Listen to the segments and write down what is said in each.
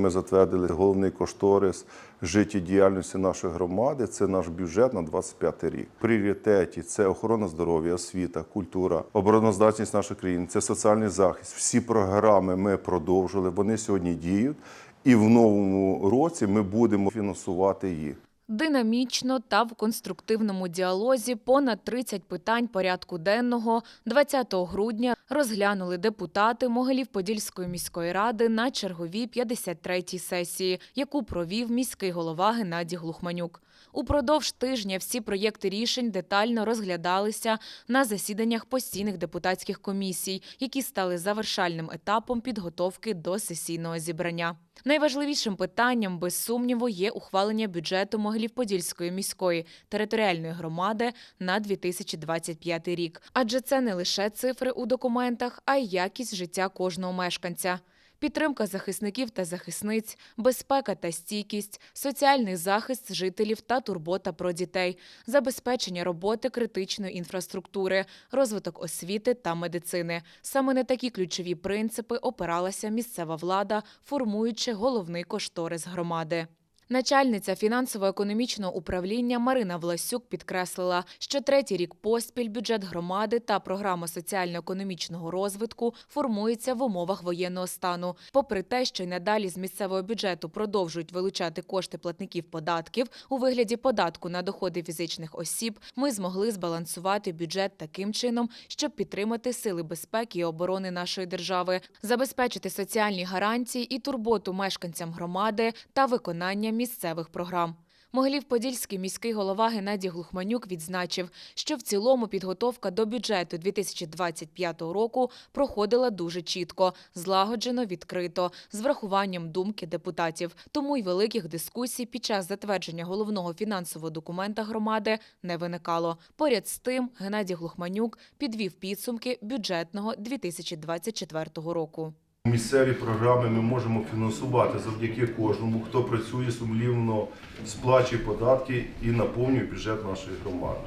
ми затвердили головний кошторис життєдіяльності нашої громади. Це наш бюджет на 25 рік. Пріоритеті це охорона здоров'я, освіта, культура, обороноздатність нашої країни, це соціальний захист. Всі програми ми продовжили. Вони сьогодні діють, і в новому році ми будемо фінансувати їх. Динамічно та в конструктивному діалозі понад 30 питань порядку денного 20 грудня розглянули депутати Могилів-Подільської міської ради на черговій 53-й сесії, яку провів міський голова Геннадій Глухманюк. Упродовж тижня всі проєкти рішень детально розглядалися на засіданнях постійних депутатських комісій, які стали завершальним етапом підготовки до сесійного зібрання. Найважливішим питанням, без сумніву, є ухвалення бюджету Могилів-Подільської міської територіальної громади на 2025 рік. Адже це не лише цифри у документах, а й якість життя кожного мешканця. Підтримка захисників та захисниць, безпека та стійкість, соціальний захист жителів та турбота про дітей, забезпечення роботи критичної інфраструктури, розвиток освіти та медицини. Саме на такі ключові принципи опиралася місцева влада, формуючи головний кошторис громади. Начальниця фінансово-економічного управління Марина Власюк підкреслила, що третій рік поспіль бюджет громади та програма соціально-економічного розвитку формується в умовах воєнного стану. Попри те, що й надалі з місцевого бюджету продовжують вилучати кошти платників податків у вигляді податку на доходи фізичних осіб, ми змогли збалансувати бюджет таким чином, щоб підтримати сили безпеки і оборони нашої держави, забезпечити соціальні гарантії і турботу мешканцям громади та виконання місцевих програм. Могилів-Подільський міський голова Геннадій Глухманюк відзначив, що в цілому підготовка до бюджету 2025 року проходила дуже чітко, злагоджено, відкрито, з врахуванням думки депутатів. Тому й великих дискусій під час затвердження головного фінансового документа громади не виникало. Поряд з тим, Геннадій Глухманюк підвів підсумки бюджетного 2024 року. Місцеві програми ми можемо фінансувати завдяки кожному, хто працює сумлівно, сплачує податки і наповнює бюджет нашої громади.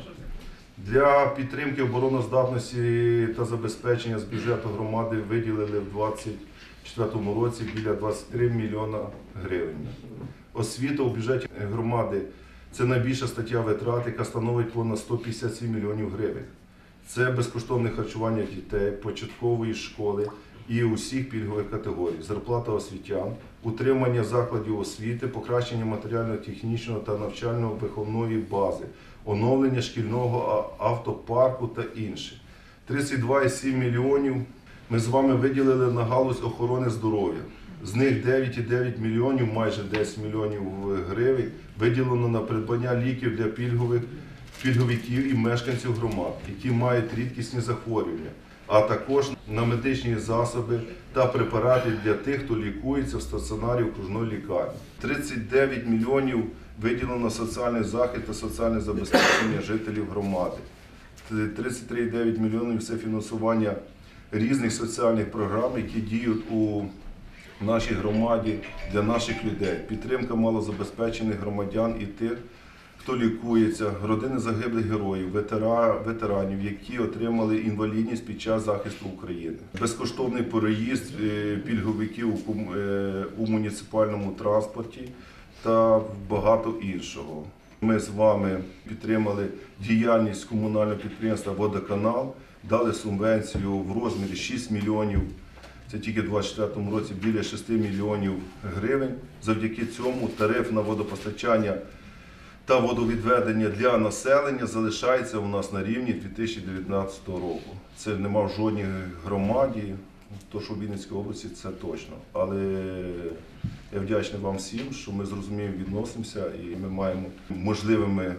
Для підтримки обороноздатності та забезпечення з бюджету громади виділили в 2024 році біля 23 мільйона гривень. Освіта у бюджеті громади це найбільша стаття витрат, яка становить понад 157 мільйонів гривень. Це безкоштовне харчування дітей, початкової школи і усіх пільгових категорій, зарплата освітян, утримання закладів освіти, покращення матеріально-технічного та навчально-виховної бази, оновлення шкільного автопарку та інше. 32,7 мільйонів ми з вами виділили на галузь охорони здоров'я. З них 9,9 мільйонів, майже 10 мільйонів гривень, виділено на придбання ліків для пільгових пільговиків і мешканців громад, які мають рідкісні захворювання, а також на медичні засоби та препарати для тих, хто лікується в стаціонарі окружної лікарні. 39 мільйонів виділено на соціальний захист та соціальне забезпечення жителів громади. 33,9 мільйонів це фінансування різних соціальних програм, які діють у нашій громаді для наших людей. Підтримка малозабезпечених громадян і тих, хто лікується, родини загиблих героїв, ветера- ветеранів, які отримали інвалідність під час захисту України, безкоштовний переїзд е, пільговиків е, у муніципальному транспорті та багато іншого. Ми з вами підтримали діяльність комунального підприємства Водоканал, дали субвенцію в розмірі 6 мільйонів. Це тільки в 2024 році біля 6 мільйонів гривень. Завдяки цьому тариф на водопостачання та водовідведення для населення залишається у нас на рівні 2019 року. Це нема в жодній громаді, то що в Вінницькій області це точно. Але я вдячний вам всім, що ми зрозуміємо відносимося і ми маємо можливими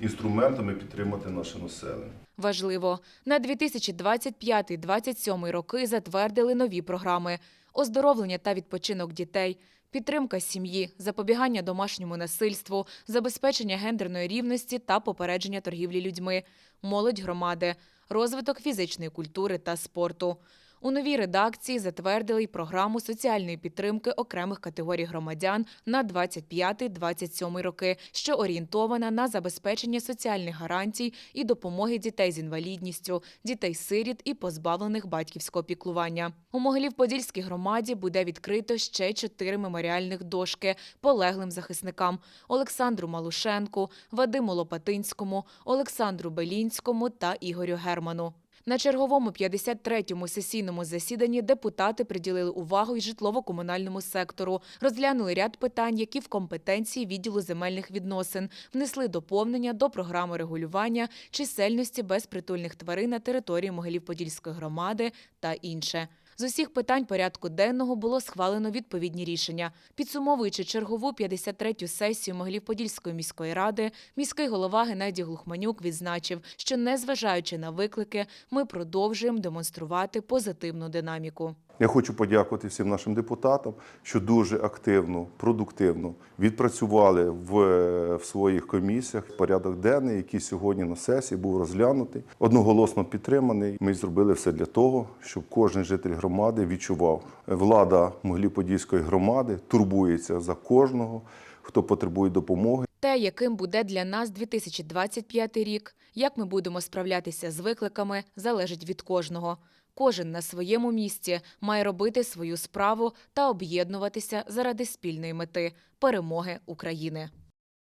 інструментами підтримати наше населення. Важливо, на 2025-2027 роки затвердили нові програми: оздоровлення та відпочинок дітей, підтримка сім'ї, запобігання домашньому насильству, забезпечення гендерної рівності та попередження торгівлі людьми, молодь громади, розвиток фізичної культури та спорту. У новій редакції затвердили й програму соціальної підтримки окремих категорій громадян на 25-27 роки, що орієнтована на забезпечення соціальних гарантій і допомоги дітей з інвалідністю, дітей-сиріт і позбавлених батьківського піклування. У Могилів-Подільській громаді буде відкрито ще чотири меморіальних дошки полеглим захисникам Олександру Малушенку, Вадиму Лопатинському, Олександру Белінському та Ігорю Герману. На черговому 53-му сесійному засіданні депутати приділили увагу й житлово-комунальному сектору, розглянули ряд питань, які в компетенції відділу земельних відносин, внесли доповнення до програми регулювання чисельності безпритульних тварин на території Могилів-Подільської громади та інше. З усіх питань порядку денного було схвалено відповідні рішення. Підсумовуючи чергову 53-ю сесію Могилів-Подільської міської ради, міський голова Геннадій Глухманюк відзначив, що незважаючи на виклики, ми продовжуємо демонструвати позитивну динаміку. Я хочу подякувати всім нашим депутатам, що дуже активно, продуктивно відпрацювали в, в своїх комісіях порядок денний, який сьогодні на сесії був розглянутий, одноголосно підтриманий. Ми зробили все для того, щоб кожен житель громади відчував, влада Могилів-Подільської громади турбується за кожного, хто потребує допомоги. Те, яким буде для нас 2025 рік, як ми будемо справлятися з викликами, залежить від кожного. Кожен на своєму місці має робити свою справу та об'єднуватися заради спільної мети перемоги України.